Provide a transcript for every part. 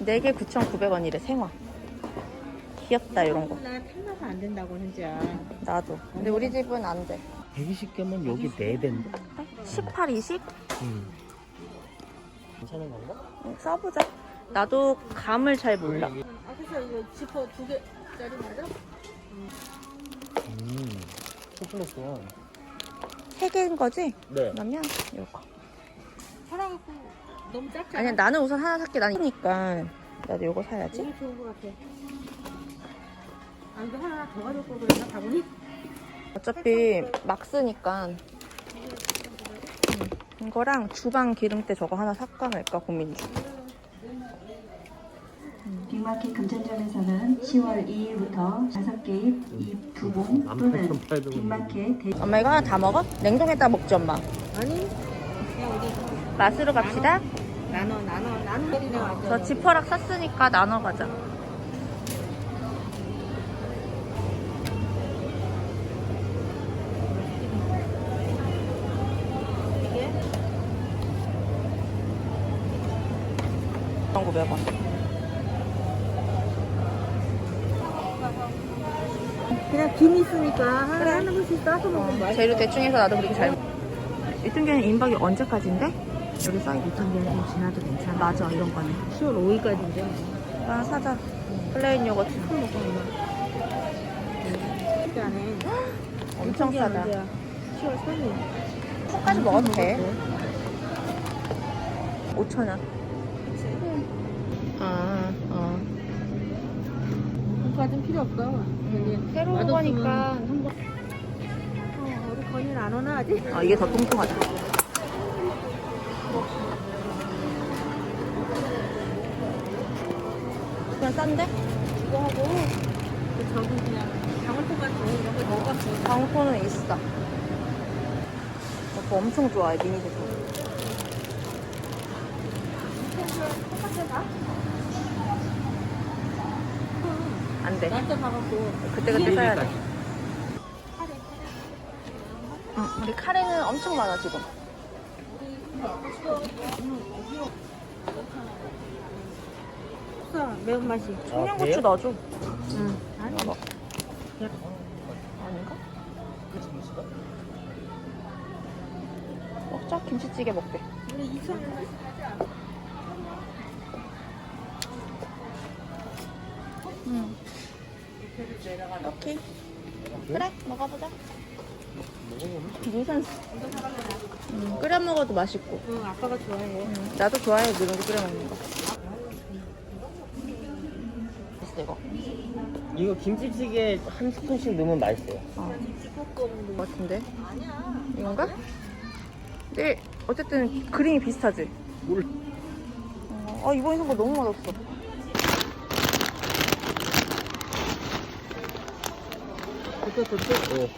4개 9,900원이래 생화 귀엽다 이런 거 나 탈나서 안 된다고 현지야 나도 근데 우리 집은 안돼 120개면 여기 4배인데? 18, 20? 응. 괜찮은 건가? 응, 써보자 나도 감을 잘 몰라 아 그래서 이거 지퍼 두 개짜리 맞아? 음. 초콜릿 원. 3개인 거지? 네. 그러면 이거 사랑갖고 너무 작잖아. 아니야 나는 우선 하나 살게. 난 이니까 나도 이거 사야지. 이게 좋은 거 같아. 아 이거 하나 더 가져올 걸 그랬나 바구니? 어차피 막 쓰니까 음, 이거랑 주방 기름때 저거 하나 살까 말까 고민 중. 빅마켓 금천점에서는 10월 2일부터 5개입 이두봉 또는 18,800원. 빅마켓 대 엄마 이거 하나 다 먹어? 냉동에다 먹지 엄마. 아니 그냥 어디 맛으로 갑시다. 나눠 나눠 나눠. 저 지퍼락 샀으니까 나눠 가자. 이게 1,900원. 그냥 김 있으니까 하나 하나씩 싸서 먹으면 맛있어. 재료 대충 해서 나도 그렇게 잘. 유통기한 임박이 언제까지인데? 여기 써있 유통기한 좀 지나도 괜찮아. 맞아 이런 거는. 10월 5일까지인데. 하나 사자. 플레인 요거트. 술 먹고 얼마? 쉽지 않아. 엄청 싸다. 10월 3일. 컵까지 먹어도 돼. 5,000원. 아, 어. 돈까지는 필요 없어. 여기 새로 맛없으면 거니까 한 번. 어, 우리 건이는 안 오나 아직? 아, 이게 더 통통하다. 그냥 싼데? 이거 하고 그 저기 그냥 방울토 같은 거 먹어봤어. 방포는 있어. 오빠 엄청 좋아해, 미니 제품. 안 돼. 날짜 봐갖고 그때 그때 사야 돼. 응, 우리 카레는 엄청 많아, 지금. 없어 매운맛이. 청양고추 넣어줘. 응. 아니. 아닌가? 먹자, 김치찌개 먹게. 우리 응. 오케이. 그래, 먹어보자. 무슨 음, 끓여 먹어도 맛있고. 응 아빠가 좋아해. 음, 나도 좋아해 누룽지 끓여 먹는 거. 맛있어 이거. 이거 김치찌개 한 스푼씩 넣으면 맛있어요. 어, 볶음 것 같은데. 이건가? 네, 어쨌든 그림이 비슷하지. 뭘? 어, 아 이번에 산거 너무 맛없어. 그거 그거 어,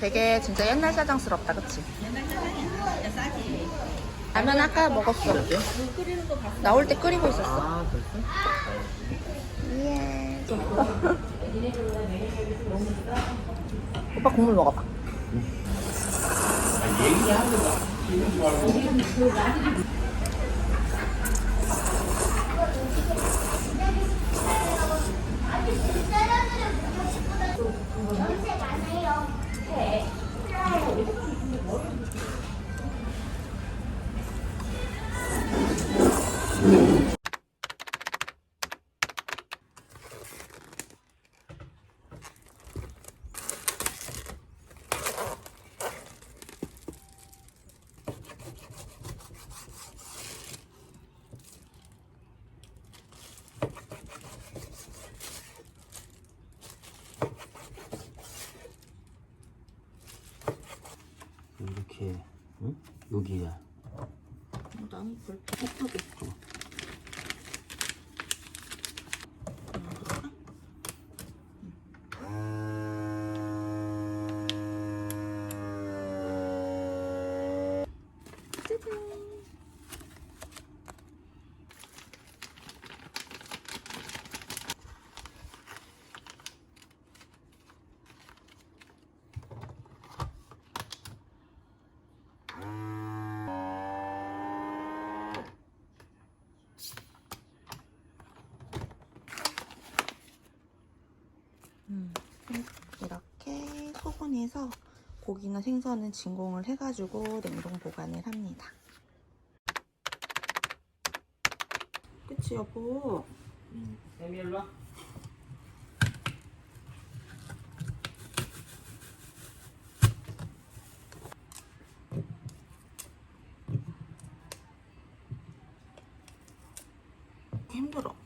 되게 진짜 옛날 사장스럽다, 그치? 라면 아까 먹었어. 나올 때 끓이고 있었어. 아? 예. 오빠 국물 먹어봐. 이렇게, 응? 여기야. 나무 불톡 톡이. 포장해서 고기나 생선은 진공을 해가지고 냉동 보관을 합니다. 그치 여보? 쌤이 일로 와. 힘들어.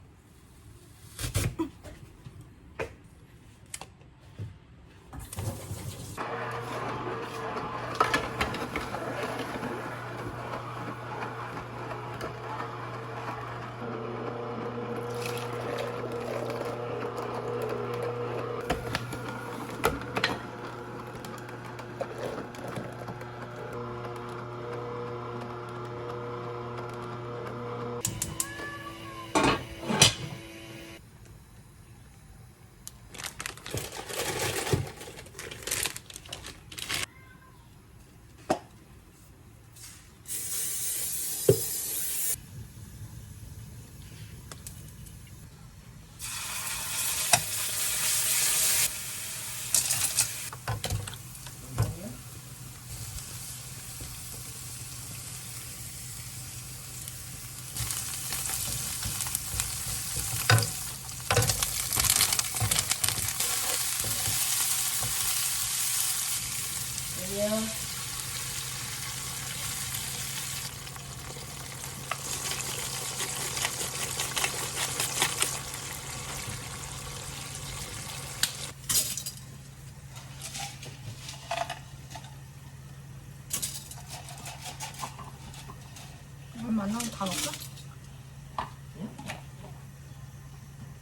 물만 하면 다 넣을까?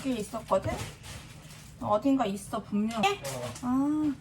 여기 있었거든? 어딘가 있어 분명. 아.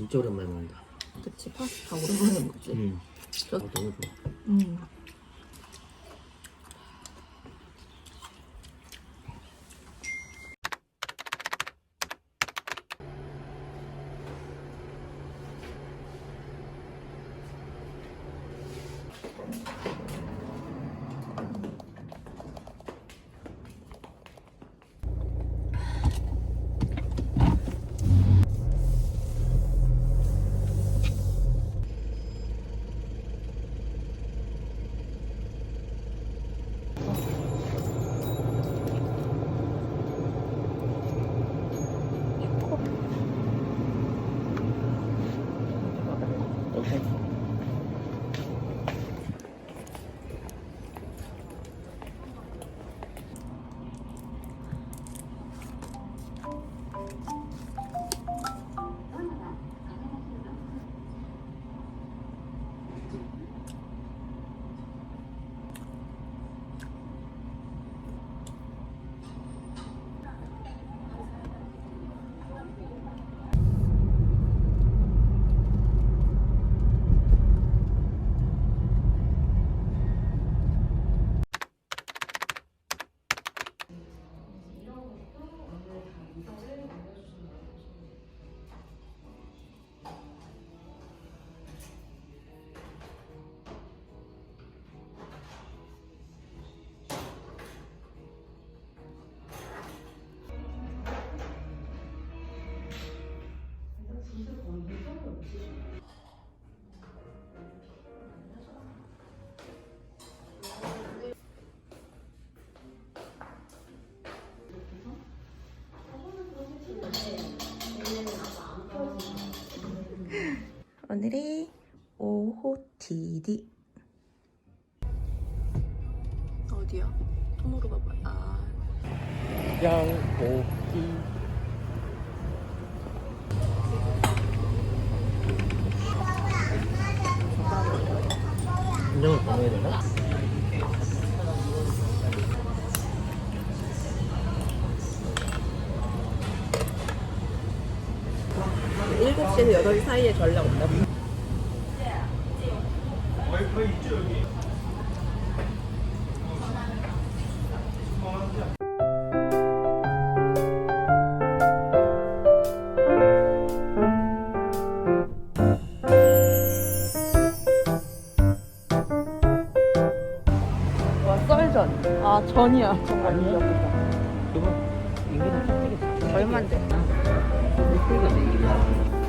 진짜 오랜만에 먹는다. 그치 파스타 오랜만에 먹지. 음. 저- 어, 너무 좋아. 음. 오늘의 OOTD 어디야? 토모로 가봐. 아 양고기. 인정을 보내야 되나? 일곱 시에서 여덟 시 사이에 전략 온다. 와 썰전. 아 전이야 정말 아니야. 그거 인기는 짝짝이 얼만데? 소리가 내